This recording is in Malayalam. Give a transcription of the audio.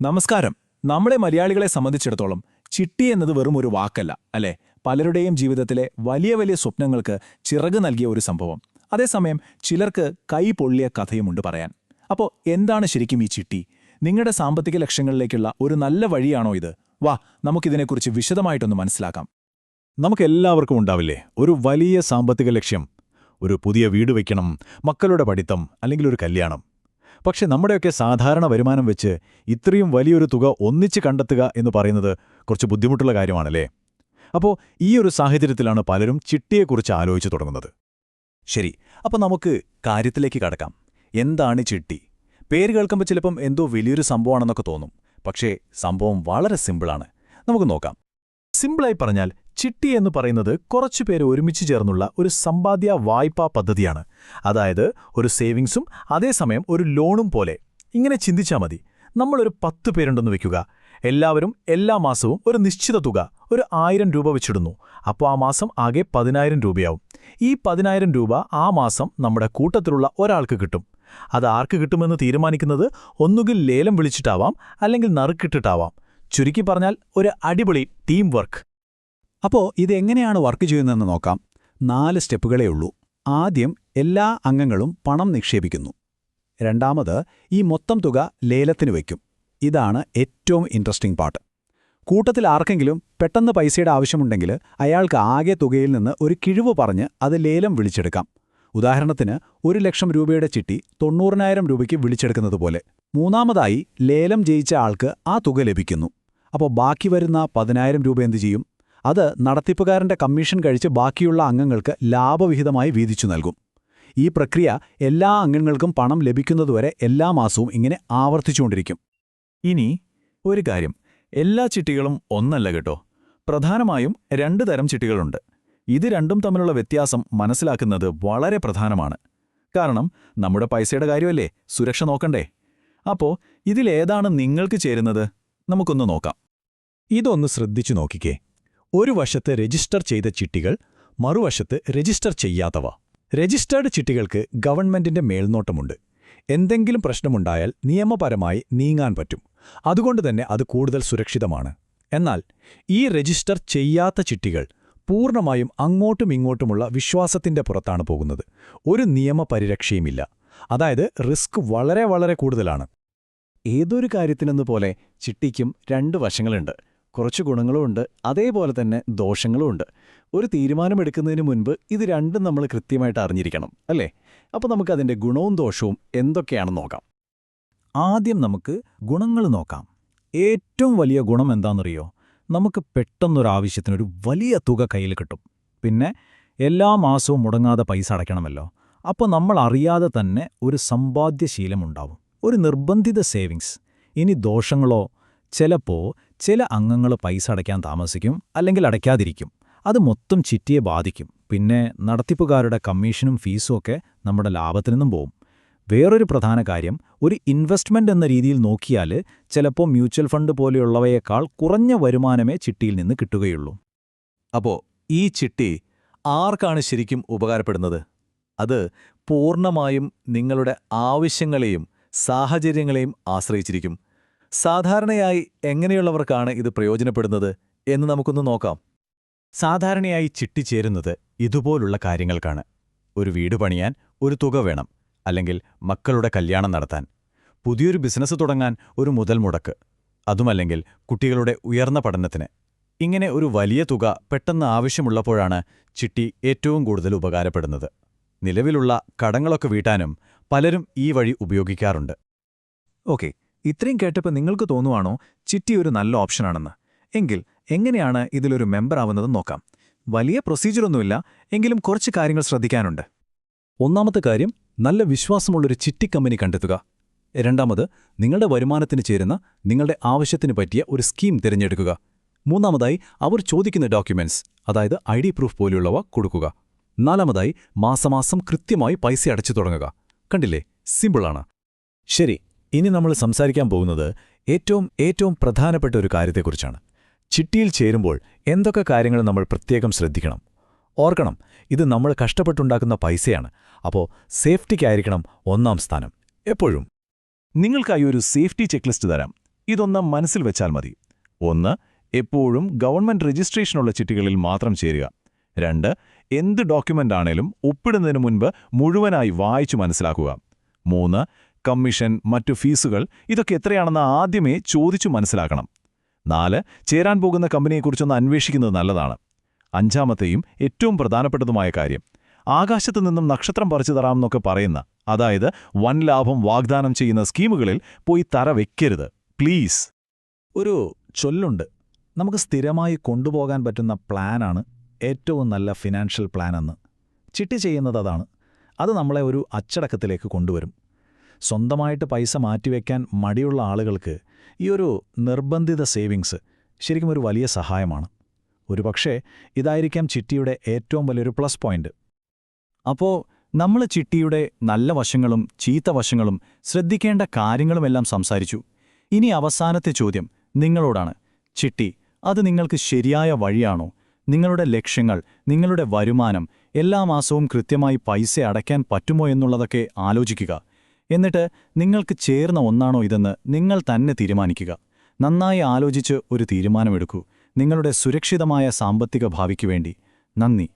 നമസ്കാരം. നമ്മളെ മലയാളികളെ സംബന്ധിച്ചിടത്തോളം ചിട്ടി എന്നത് വെറും ഒരു വാക്കല്ല അല്ലേ? പലരുടെയും ജീവിതത്തിലെ വലിയ വലിയ സ്വപ്നങ്ങൾക്ക് ചിറക് നൽകിയ ഒരു സംഭവം. അതേസമയം ചിലർക്ക് കൈ പൊള്ളിയ കഥയുമുണ്ട് പറയാൻ. അപ്പോൾ എന്താണ് ശരിക്കും ഈ ചിട്ടി? നിങ്ങളുടെ സാമ്പത്തിക ലക്ഷ്യങ്ങളിലേക്കുള്ള ഒരു നല്ല വഴിയാണോ ഇത്? വാ നമുക്കിതിനെക്കുറിച്ച് വിശദമായിട്ടൊന്ന് മനസ്സിലാക്കാം. നമുക്കെല്ലാവർക്കും ഉണ്ടാവില്ലേ ഒരു വലിയ സാമ്പത്തിക ലക്ഷ്യം? ഒരു പുതിയ വീട് വയ്ക്കണം മക്കളുടെ പഠിത്തം അല്ലെങ്കിൽ ഒരു കല്യാണം. പക്ഷെ നമ്മുടെയൊക്കെ സാധാരണ വരുമാനം വെച്ച് ഇത്രയും വലിയൊരു തുക ഒന്നിച്ച് കണ്ടെത്തുക എന്ന് പറയുന്നത് കുറച്ച് ബുദ്ധിമുട്ടുള്ള കാര്യമാണല്ലേ? അപ്പോൾ ഈ ഒരു സാഹചര്യത്തിലാണ് പലരും ചിട്ടിയെക്കുറിച്ച് ആലോചിച്ചു തുടങ്ങുന്നത്. ശരി അപ്പോൾ നമുക്ക് കാര്യത്തിലേക്ക് കടക്കാം. എന്താണ് ചിട്ടി? പേര് കേൾക്കുമ്പോൾ ചിലപ്പം എന്തോ വലിയൊരു സംഭവമാണെന്നൊക്കെ തോന്നും. പക്ഷേ സംഭവം വളരെ സിമ്പിളാണ്. നമുക്ക് നോക്കാം. സിമ്പിളായി പറഞ്ഞാൽ ചിട്ടി എന്ന് പറയുന്നത് കുറച്ചു പേര് ഒരുമിച്ച് ചേർന്നുള്ള ഒരു സമ്പാദ്യ വായ്പാ പദ്ധതിയാണ്. അതായത് ഒരു സേവിങ്സും അതേസമയം ഒരു ലോണും പോലെ. ഇങ്ങനെ ചിന്തിച്ചാൽ മതി. നമ്മളൊരു പത്ത് പേരുണ്ടെന്ന് വെക്കുക. എല്ലാവരും എല്ലാ മാസവും ഒരു നിശ്ചിത തുക ഒരു ആയിരം രൂപ വെച്ചിടുന്നു. അപ്പോൾ ആ മാസം ആകെ പതിനായിരം രൂപയാവും. ഈ പതിനായിരം രൂപ ആ മാസം നമ്മുടെ കൂട്ടത്തിലുള്ള ഒരാൾക്ക് കിട്ടും. അത് ആർക്ക് കിട്ടുമെന്ന് തീരുമാനിക്കുന്നത് ഒന്നുകിൽ ലേലം വിളിച്ചിട്ടാവാം അല്ലെങ്കിൽ നറുക്കിട്ടിട്ടാവാം. ചുരുക്കി പറഞ്ഞാൽ ഒരു അടിപൊളി ടീം വർക്ക്. അപ്പോൾ ഇതെങ്ങനെയാണ് വർക്ക് ചെയ്യുന്നതെന്ന് നോക്കാം. നാല് സ്റ്റെപ്പുകളേ ഉള്ളൂ. ആദ്യം എല്ലാ അംഗങ്ങളും പണം നിക്ഷേപിക്കുന്നു. രണ്ടാമത് ഈ മൊത്തം തുക ലേലത്തിന് വയ്ക്കും ഇതാണ് ഏറ്റവും ഇൻട്രസ്റ്റിംഗ് പാർട്ട് കൂട്ടത്തിൽ ആർക്കെങ്കിലും പെട്ടെന്ന് പൈസയുടെ ആവശ്യമുണ്ടെങ്കിൽ അയാൾക്ക് ആകെ തുകയിൽ നിന്ന് ഒരു കിഴിവ് പറഞ്ഞ് അത് ലേലം വിളിച്ചെടുക്കാം. ഉദാഹരണത്തിന് ഒരു ലക്ഷം രൂപയുടെ ചിട്ടി തൊണ്ണൂറിനായിരം രൂപയ്ക്ക് വിളിച്ചെടുക്കുന്നത് പോലെ. മൂന്നാമതായി ലേലം ജയിച്ച ആൾക്ക് ആ തുക ലഭിക്കുന്നു. അപ്പോൾ ബാക്കി വരുന്ന പതിനായിരം രൂപ എന്തു ചെയ്യും? അത് നടത്തിപ്പുകാരന്റെ കമ്മീഷൻ കഴിച്ച് ബാക്കിയുള്ള അംഗങ്ങൾക്ക് ലാഭവിഹിതമായി വീതിച്ചു നൽകും. ഈ പ്രക്രിയ എല്ലാ അംഗങ്ങൾക്കും പണം ലഭിക്കുന്നതുവരെ എല്ലാ മാസവും ഇങ്ങനെ ആവർത്തിച്ചുകൊണ്ടിരിക്കും. ഇനി ഒരു കാര്യം. എല്ലാ ചിട്ടികളും ഒന്നല്ല കേട്ടോ. പ്രധാനമായും രണ്ട് തരം ചിട്ടികളുണ്ട്. ഇത് രണ്ടും തമ്മിലുള്ള വ്യത്യാസം മനസ്സിലാക്കുന്നത് വളരെ പ്രധാനമാണ്. കാരണം നമ്മുടെ പൈസയുടെ കാര്യമല്ലേ? സുരക്ഷ നോക്കണ്ടേ. അപ്പോ ഇതിലേതാണ് നിങ്ങൾക്ക് ചേരുന്നത്? നമുക്കൊന്ന് നോക്കാം. ഇതൊന്ന് ശ്രദ്ധിച്ചു നോക്കിക്കേ. ഒരു വശത്ത് രജിസ്റ്റർ ചെയ്ത ചിട്ടികൾ മറുവശത്ത് രജിസ്റ്റർ ചെയ്യാത്തവ. രജിസ്റ്റേർഡ് ചിട്ടികൾക്ക് ഗവൺമെന്റിന്റെ മേൽനോട്ടമുണ്ട്. എന്തെങ്കിലും പ്രശ്നമുണ്ടായാൽ നിയമപരമായി നീങ്ങാൻ പറ്റും. അതുകൊണ്ട് തന്നെ അത് കൂടുതൽ സുരക്ഷിതമാണ്. എന്നാൽ ഈ രജിസ്റ്റർ ചെയ്യാത്ത ചിട്ടികൾ പൂർണമായും അങ്ങോട്ടും ഇങ്ങോട്ടുമുള്ള വിശ്വാസത്തിന്റെ പുറത്താണ് പോകുന്നത്. ഒരു നിയമപരിരക്ഷയുമില്ല അതായത് റിസ്ക് വളരെ വളരെ കൂടുതലാണ്. ഏതൊരു കാര്യത്തിനെന്ന പോലെ ചിട്ടിക്കും രണ്ട് വശങ്ങളുണ്ട്. കുറച്ച് ഗുണങ്ങളുമുണ്ട് അതേപോലെ തന്നെ ദോഷങ്ങളുമുണ്ട് ഒരു തീരുമാനമെടുക്കുന്നതിന് മുൻപ് ഇത് രണ്ടും നമ്മൾ കൃത്യമായിട്ട് അറിഞ്ഞിരിക്കണം അല്ലേ? അപ്പോൾ നമുക്കതിന്റെ ഗുണവും ദോഷവും എന്തൊക്കെയാണെന്ന് നോക്കാം. ആദ്യം നമുക്ക് ഗുണങ്ങൾ നോക്കാം. ഏറ്റവും വലിയ ഗുണം എന്താണെന്നറിയോ? നമുക്ക് പെട്ടെന്നൊരാവശ്യത്തിനൊരു വലിയ തുക കയ്യിൽ കിട്ടും. പിന്നെ എല്ലാ മാസവും മുടങ്ങാതെ പൈസ അടയ്ക്കണമല്ലോ. അപ്പോൾ നമ്മൾ അറിയാതെ തന്നെ ഒരു സമ്പാദ്യശീലമുണ്ടാവും ഒരു നിർബന്ധിത സേവിങ്സ്. ഇനി ദോഷങ്ങളോ ചിലപ്പോ ചില അംഗങ്ങൾ പൈസ അടയ്ക്കാൻ താമസിക്കും അല്ലെങ്കിൽ അടയ്ക്കാതിരിക്കും. അത് മൊത്തം ചിറ്റിയെ ബാധിക്കും. പിന്നെ നടത്തിപ്പുകാരുടെ കമ്മീഷനും ഫീസും ഒക്കെ നമ്മുടെ ലാഭത്തിൽ നിന്നും പോവും. വേറൊരു പ്രധാന കാര്യം ഒരു ഇൻവെസ്റ്റ്മെന്റ് എന്ന രീതിയിൽ നോക്കിയാൽ ചിലപ്പോൾ മ്യൂച്വൽ ഫണ്ട് പോലെയുള്ളവയേക്കാൾ കുറഞ്ഞ വരുമാനമേ ചിട്ടിയിൽ നിന്ന് കിട്ടുകയുള്ളൂ. അപ്പോൾ ഈ ചിട്ടി ആർക്കാണ് ശരിക്കും ഉപകാരപ്പെടുന്നത്? അത് പൂർണമായും നിങ്ങളുടെ ആവശ്യങ്ങളെയും സാഹചര്യങ്ങളെയും ആശ്രയിച്ചിരിക്കും. സാധാരണയായി എങ്ങനെയുള്ളവർക്കാണ് ഇത് പ്രയോജനപ്പെടുന്നത് എന്ന് നമുക്കൊന്ന് നോക്കാം. സാധാരണയായി ചിട്ടിച്ചേരുന്നത് ഇതുപോലുള്ള കാര്യങ്ങൾക്കാണ്. ഒരു വീട് പണിയാൻ ഒരു തുക വേണം അല്ലെങ്കിൽ മക്കളുടെ കല്യാണം നടത്താൻ. പുതിയൊരു ബിസിനസ് തുടങ്ങാൻ ഒരു മുതൽ മുടക്ക് അതുമല്ലെങ്കിൽ കുട്ടികളുടെ ഉയർന്ന പഠനത്തിന്. ഇങ്ങനെ ഒരു വലിയ തുക പെട്ടെന്ന് ആവശ്യമുള്ളപ്പോഴാണ് ചിട്ടി ഏറ്റവും കൂടുതൽ ഉപകാരപ്പെടുന്നത്. നിലവിലുള്ള കടങ്ങളൊക്കെ വീട്ടാനും പലരും ഈ വഴി ഉപയോഗിക്കാറുണ്ട്. ഓക്കെ ഇത്രയും കേട്ടപ്പോൾ നിങ്ങൾക്ക് തോന്നുവാണോ ചിട്ടി ഒരു നല്ല ഓപ്ഷനാണെന്ന്? എങ്കിൽ എങ്ങനെയാണ് ഇതിലൊരു മെമ്പർ ആവുന്നതെന്ന് നോക്കാം. വലിയ പ്രൊസീജിയറൊന്നുമില്ല എങ്കിലും കുറച്ച് കാര്യങ്ങൾ ശ്രദ്ധിക്കാനുണ്ട്. ഒന്നാമത്തെ കാര്യം നല്ല വിശ്വാസമുള്ളൊരു ചിട്ടി കമ്പനി കണ്ടെത്തുക. രണ്ടാമത് നിങ്ങളുടെ വരുമാനത്തിന് ചേരുന്ന നിങ്ങളുടെ ആവശ്യത്തിന് പറ്റിയ ഒരു സ്കീം തിരഞ്ഞെടുക്കുക. മൂന്നാമതായി അവർ ചോദിക്കുന്ന ഡോക്യുമെന്റ്സ് അതായത് ഐ ഡി പ്രൂഫ് പോലെയുള്ളവ കൊടുക്കുക. നാലാമതായി മാസമാസം കൃത്യമായി പൈസ അടച്ചു തുടങ്ങുക. കണ്ടില്ലേ? സിമ്പിളാണ്. ശരി ഇനി നമ്മൾ സംസാരിക്കാൻ പോകുന്നത് ഏറ്റവും ഏറ്റവും പ്രധാനപ്പെട്ട ഒരു കാര്യത്തെക്കുറിച്ചാണ്. ചിട്ടിയിൽ ചേരുമ്പോൾ എന്തൊക്കെ കാര്യങ്ങൾ നമ്മൾ പ്രത്യേകം ശ്രദ്ധിക്കണം? ഓർക്കണം ഇത് നമ്മൾ കഷ്ടപ്പെട്ടുണ്ടാക്കുന്ന പൈസയാണ്. അപ്പോൾ സേഫ്റ്റിക്കായിരിക്കണം ഒന്നാം സ്ഥാനം. എപ്പോഴും. നിങ്ങൾക്കായി ഒരു സേഫ്റ്റി ചെക്ക് ലിസ്റ്റ് തരാം. ഇതൊന്ന് മനസ്സിൽ വെച്ചാൽ മതി. ഒന്ന് എപ്പോഴും ഗവൺമെന്റ് രജിസ്ട്രേഷനുള്ള ചിട്ടികളിൽ മാത്രം ചേരുക. രണ്ട് എന്ത് ഡോക്യുമെന്റ് ആണേലും ഒപ്പിടുന്നതിന് മുൻപ് മുഴുവനായി വായിച്ചു മനസ്സിലാക്കുക. മൂന്ന് കമ്മീഷൻ മറ്റു ഫീസുകൾ ഇതൊക്കെ എത്രയാണെന്ന് ആദ്യമേ ചോദിച്ചു മനസ്സിലാക്കണം. നാല് ചേരാൻ പോകുന്ന കമ്പനിയെക്കുറിച്ചൊന്ന് അന്വേഷിക്കുന്നത് നല്ലതാണ്. അഞ്ചാമത്തെയും ഏറ്റവും പ്രധാനപ്പെട്ടതുമായ കാര്യം ആകാശത്തു നിന്നും നക്ഷത്രം പറിച്ചു തരാമെന്നൊക്കെ പറയുന്ന അതായത് വൻ ലാഭം വാഗ്ദാനം ചെയ്യുന്ന സ്കീമുകളിൽ പോയി തറ വെക്കരുത്. പ്ലീസ്. ഒരു ചൊല്ലുണ്ട്. നമുക്ക് സ്ഥിരമായി കൊണ്ടുപോകാൻ പറ്റുന്ന പ്ലാനാണ് ഏറ്റവും നല്ല ഫിനാൻഷ്യൽ പ്ലാനെന്ന് ചിട്ടി ചെയ്യുന്നത് അതാണ്. അത് നമ്മളെ ഒരു അച്ചടക്കത്തിലേക്ക് കൊണ്ടുവരും. സ്വന്തമായിട്ട് പൈസ മാറ്റിവെക്കാൻ മടിയുള്ള ആളുകൾക്ക് ഈ ഒരു നിർബന്ധിത സേവിങ്സ് ശരിക്കും ഒരു വലിയ സഹായമാണ്. ഒരുപക്ഷേ ഇതായിരിക്കാം ചിട്ടിയുടെ ഏറ്റവും വലിയൊരു പ്ലസ് പോയിന്റ്. അപ്പോൾ നമ്മൾ ചിട്ടിയുടെ നല്ല വശങ്ങളും ചീത്ത വശങ്ങളും ശ്രദ്ധിക്കേണ്ട കാര്യങ്ങളുമെല്ലാം സംസാരിച്ചു. ഇനി അവസാനത്തെ ചോദ്യം നിങ്ങളോടാണ്. ചിട്ടി അത് നിങ്ങൾക്ക് ശരിയായ വഴിയാണോ? നിങ്ങളുടെ ലക്ഷ്യങ്ങൾ നിങ്ങളുടെ വരുമാനം എല്ലാ മാസവും കൃത്യമായി പൈസ അടയ്ക്കാൻ പറ്റുമോ എന്നുള്ളതൊക്കെ ആലോചിക്കുക. എന്നിട്ട് നിങ്ങൾക്ക് ചേർന്ന ഒന്നാണോ ഇതെന്ന് നിങ്ങൾ തന്നെ തീരുമാനിക്കുക. നന്നായി ആലോചിച്ച് ഒരു തീരുമാനമെടുക്കൂ. നിങ്ങളുടെ സുരക്ഷിതമായ സാമ്പത്തിക ഭാവിക്കുവേണ്ടി നന്ദി.